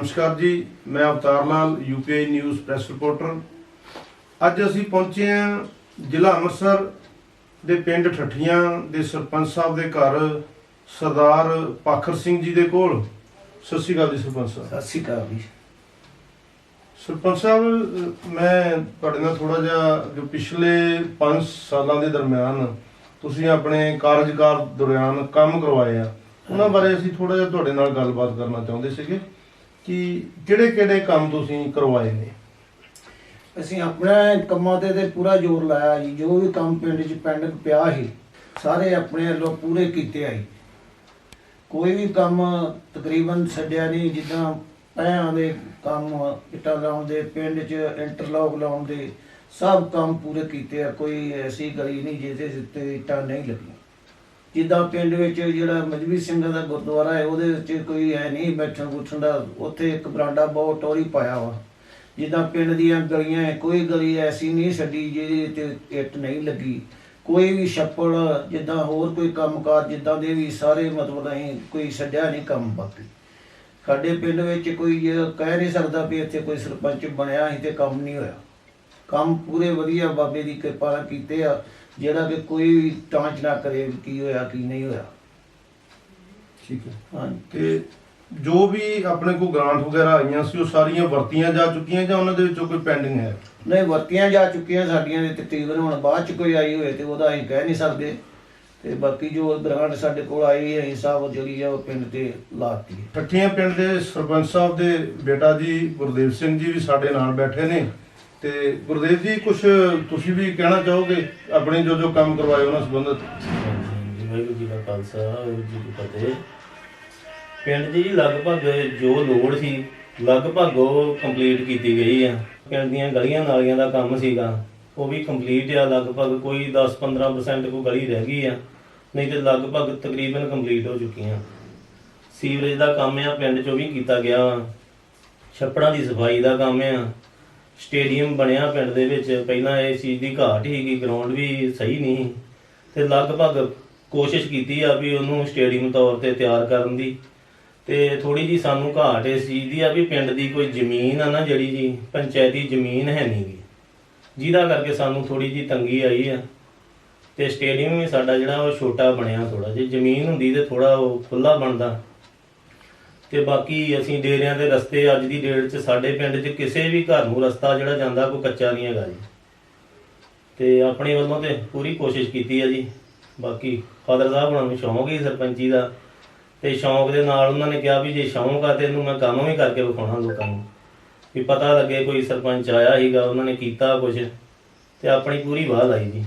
ਨਮਸਕਾਰ ਜੀ ਮੈਂ Avtar Lal UPI news press reporter ਅੱਜ ਅਸੀਂ ਪਹੁੰਚੇ ਹਾਂ ਜ਼ਿਲ੍ਹਾ ਅੰਮ੍ਰਿਤਸਰ ਦੇ ਪਿੰਡ ਠੱਠੀਆਂ ਦੇ ਸਰਪੰਚ ਸਾਹਿਬ ਦੇ ਘਰ ਸਰਦਾਰ ਪਾਖਰ ਸਿੰਘ ਜੀ ਦੇ ਕੋਲ। ਸਤਿ ਸ਼੍ਰੀ ਅਕਾਲ ਜੀ ਸਰਪੰਚ ਸਾਹਿਬ। ਸਤਿ ਸ਼੍ਰੀ ਅਕਾਲ ਜੀ। ਸਰਪੰਚ ਸਾਹਿਬ ਮੈਂ ਤੁਹਾਡੇ ਨਾਲ ਥੋੜਾ ਜਿਹਾ ਜੋ ਪਿਛਲੇ 5 ਸਾਲਾਂ ਦੇ ਦਰਮਿਆਨ ਤੁਸੀਂ ਆਪਣੇ ਕਾਰਜਕਾਲ ਦੌਰਾਨ ਕੰਮ ਕਰਵਾਏ ਆ ਉਹਨਾਂ ਬਾਰੇ ਅਸੀਂ ਥੋੜਾ ਜਿਹਾ ਤੁਹਾਡੇ ਨਾਲ ਗੱਲਬਾਤ ਕਰਨਾ ਚਾਹੁੰਦੇ ਸੀਗੇ। ਕਿ ਕਿਹੜੇ ਕਿਹੜੇ ਕੰਮ ਤੁਸੀਂ ਕਰਵਾਏ ਨੇ? ਅਸੀਂ ਆਪਣੇ ਕੰਮਾਂ ਤੇ ਤੇ ਪੂਰਾ ਜ਼ੋਰ ਲਾਇਆ ਜੀ, ਜੋ ਵੀ ਕੰਮ ਪਿੰਡ 'ਚ ਪੈਂਡਿੰਗ ਪਿਆ ਸੀ, ਸਾਰੇ ਆਪਣੇ ਵੱਲੋਂ ਪੂਰੇ ਕੀਤੇ ਆ ਜੀ। ਕੋਈ ਵੀ ਕੰਮ ਤਕਰੀਬਨ ਛੱਡਿਆ ਨਹੀਂ, ਜਿੱਦਾਂ ਪੈਆਂ ਦੇ ਕੰਮ, ਇੱਟਾਂ ਲਾਉਣ ਦੇ, ਪਿੰਡ 'ਚ ਇੰਟਰਲੌਕ ਲਾਉਣ ਦੇ, ਸਭ ਕੰਮ ਪੂਰੇ ਕੀਤੇ ਆ, ਕੋਈ ਐਸੀ ਗਲੀ ਨਹੀਂ ਜਿਹਦੇ ਉੱਤੇ ਇੱਟਾਂ ਨਹੀਂ ਲੱਗੀਆਂ। ਜਿੱਦਾਂ ਪਿੰਡ ਵਿੱਚ ਜਿਹੜਾ ਮਜਬੀ ਸਿੰਘਾਂ ਦਾ ਗੁਰਦੁਆਰਾ ਹੈ, ਉਹਦੇ ਵਿੱਚ ਕੋਈ ਹੈ ਨਹੀਂ ਬੈਠਣ ਬੁੱਠਣ ਦਾ, ਉੱਥੇ ਇੱਕ ਬਰਾਂਡਾ ਬਹੁਤ ਟੋਰੀ ਪਾਇਆ ਵਾ। ਜਿੱਦਾਂ ਪਿੰਡ ਦੀਆਂ ਗਲੀਆਂ ਹੈ ਕੋਈ ਗਲੀ ਐਸੀ ਨਹੀਂ ਛੱਡੀ ਜਿਹਦੇ ਤੇ ਇੱਟ ਨਹੀਂ ਲੱਗੀ। ਕੋਈ ਵੀ ਛੱਪੜ, ਜਿੱਦਾਂ ਹੋਰ ਕੋਈ ਕੰਮਕਾਰ, ਜਿੱਦਾਂ ਦੇ ਵੀ ਸਾਰੇ ਮਤਲਬ ਅਸੀਂ ਕੋਈ ਛੱਡਿਆ ਨਹੀਂ ਕੰਮ ਬਾਕੀ। ਸਾਡੇ ਪਿੰਡ ਵਿੱਚ ਕੋਈ ਕਹਿ ਨਹੀਂ ਸਕਦਾ ਵੀ ਇੱਥੇ ਕੋਈ ਸਰਪੰਚ ਬਣਿਆ ਸੀ ਤੇ ਕੰਮ ਨਹੀਂ ਹੋਇਆ। ਕੰਮ ਪੂਰੇ ਵਧੀਆ ਬਾਬੇ ਦੀ ਕਿਰਪਾ ਨਾਲ ਕੀਤੇ ਆ ਜਿਹੜਾ ਕਿ ਕੋਈ ਟਾਂਚ ਨਾ ਕਰੇ ਵੀ ਕੀ ਹੋਇਆ ਕੀ ਨਹੀਂ ਹੋਇਆ। ਠੀਕ ਹੈ। ਹਾਂਜੀ। ਤੇ ਜੋ ਵੀ ਆਪਣੇ ਕੋਲ ਗ੍ਰਾਂਟ ਵਗੈਰਾ ਆਈਆਂ ਸੀ ਉਹ ਸਾਰੀਆਂ ਵਰਤੀਆਂ ਜਾ ਚੁੱਕੀਆਂ ਜਾਂ ਉਹਨਾਂ ਦੇ ਵਿੱਚੋਂ ਕੋਈ ਪੈਂਡਿੰਗ ਹੈ? ਨਹੀਂ ਵਰਤੀਆਂ ਜਾ ਚੁੱਕੀਆਂ ਸਾਡੀਆਂ ਦੇ ਤਕਰੀਬਨ ਹੁਣ ਬਾਅਦ ਚ ਕੋਈ ਆਈ ਹੋਏ ਤੇ ਉਹਦਾ ਅਸੀਂ ਕਹਿ ਨਹੀਂ ਸਕਦੇ। ਤੇ ਬਾਕੀ ਜੋ ਗ੍ਰਾਂਟ ਸਾਡੇ ਕੋਲ ਆਈ ਹੈ ਹਿਸਾਬ ਜਿਹੜੀ ਆ ਉਹ ਪਿੰਡ ਤੇ ਲਾਤੀ ਹੈ। ਠੱਠੀਆਂ ਪਿੰਡ ਦੇ ਸਰਪੰਚ ਸਾਹਿਬ ਦੇ ਬੇਟਾ ਜੀ ਗੁਰਦੇਵ ਸਿੰਘ ਜੀ ਵੀ ਸਾਡੇ ਨਾਲ ਬੈਠੇ ਨੇ। ਤੇ ਗੁਰਦੇਵ ਜੀ ਕੁਝ ਤੁਸੀਂ ਵੀ ਕਹਿਣਾ ਚਾਹੋਗੇ ਆਪਣੇ ਜੋ ਜੋ ਕੰਮ ਕਰਵਾਏ ਉਹਨਾਂ ਸੰਬੰਧਤ? ਵਾਹਿਗੁਰੂ ਜੀ ਦਾ ਖਾਲਸਾ, ਵਾਹਿਗੁਰੂ ਜੀ ਕੀ ਫਤਿਹ। ਪਿੰਡ ਦੀ ਲਗਭਗ ਜੋ ਲੋੜ ਸੀ, ਲਗਭਗ ਉਹ ਕੰਪਲੀਟ ਕੀਤੀ ਗਈ ਆ। ਪਿੰਡ ਦੀਆਂ ਗਲੀਆਂ ਨਾਲੀਆਂ ਦਾ ਕੰਮ ਸੀਗਾ, ਉਹ ਵੀ ਕੰਪਲੀਟ ਆ। ਲਗਭਗ ਕੋਈ 10-15% ਕੋ ਗਲੀ ਰਹਿ ਗਈ ਆ, ਨਹੀਂ ਤੇ ਲਗਭਗ ਤਕਰੀਬਨ ਕੰਪਲੀਟ ਹੋ ਚੁੱਕੀਆਂ ਸੀਵਰੇਜ ਦਾ ਕੰਮ ਆ, ਪਿੰਡ 'ਚੋਂ ਵੀ ਕੀਤਾ ਗਿਆ ਵਾ। ਛੱਪੜਾਂ ਦੀ ਸਫ਼ਾਈ ਦਾ ਕੰਮ ਆ। ਸਟੇਡੀਅਮ ਬਣਿਆ ਪਿੰਡ ਦੇ ਵਿੱਚ। ਪਹਿਲਾਂ ਇਹ ਚੀਜ਼ ਦੀ ਘਾਟ ਸੀਗੀ ਗਰਾਊਂਡ ਵੀ ਸਹੀ ਨਹੀਂ ਸੀ। ਤੇ ਲਗਭਗ ਕੋਸ਼ਿਸ਼ ਕੀਤੀ ਆ ਵੀ ਉਹਨੂੰ ਸਟੇਡੀਅਮ ਤੌਰ ਤੇ ਤਿਆਰ ਕਰਨ ਦੀ। ਤੇ ਥੋੜੀ ਜੀ ਸਾਨੂੰ ਘਾਟ ਇਸ ਚੀਜ਼ ਦੀ ਆ ਵੀ ਪਿੰਡ ਦੀ ਕੋਈ ਜ਼ਮੀਨ ਆ ਨਾ ਜਿਹੜੀ ਜੀ, ਪੰਚਾਇਤੀ ਜ਼ਮੀਨ ਹੈ ਨਹੀਂ ਗੀ। ਜਿਹਦਾ ਕਰਕੇ ਸਾਨੂੰ ਥੋੜੀ ਜੀ ਤੰਗੀ ਆਈ ਆ। ਤੇ ਸਟੇਡੀਅਮ ਵੀ ਸਾਡਾ ਜਿਹੜਾ ਉਹ ਛੋਟਾ ਬਣਿਆ ਥੋੜਾ ਜਿਹਾ। ਜ਼ਮੀਨ ਹੁੰਦੀ ਤੇ ਥੋੜਾ ਉਹ ਖੁੱਲਾ ਬਣਦਾ। ਤੇ ਬਾਕੀ ਅਸੀਂ ਡੇਰਿਆਂ ਦੇ ਰਸਤੇ ਅੱਜ ਦੀ ਡੇਟ 'ਚ ਸਾਡੇ ਪਿੰਡ 'ਚ ਕਿਸੇ ਵੀ ਘਰ ਨੂੰ ਰਸਤਾ ਜਿਹੜਾ ਜਾਂਦਾ ਕੋਈ ਕੱਚਾ ਨਹੀਂ ਹੈਗਾ ਜੀ। ਤੇ ਆਪਣੇ ਵੱਲੋਂ ਤੇ ਪੂਰੀ ਕੋਸ਼ਿਸ਼ ਕੀਤੀ ਹੈ ਜੀ। ਬਾਕੀ ਫਾਦਰ ਸਾਹਿਬ ਉਹਨਾਂ ਨੂੰ ਸ਼ੌਂਕ ਹੀ ਸਰਪੰਚੀ ਦਾ। ਤੇ ਸ਼ੌਂਕ ਦੇ ਨਾਲ ਉਹਨਾਂ ਨੇ ਕਿਹਾ ਵੀ ਜੇ ਸ਼ੌਂਕ ਆ ਤੇ ਇਹਨੂੰ ਮੈਂ ਕੰਮ ਵੀ ਕਰਕੇ ਵਿਖਾਉਣਾ ਲੋਕਾਂ ਨੂੰ। ਵੀ ਪਤਾ ਲੱਗੇ ਕੋਈ ਸਰਪੰਚ ਆਇਆ ਸੀਗਾ, ਉਹਨਾਂ ਨੇ ਕੀਤਾ ਕੁਝ ਤੇ ਆਪਣੀ ਪੂਰੀ ਵਾਹ ਲਾਈ ਜੀ।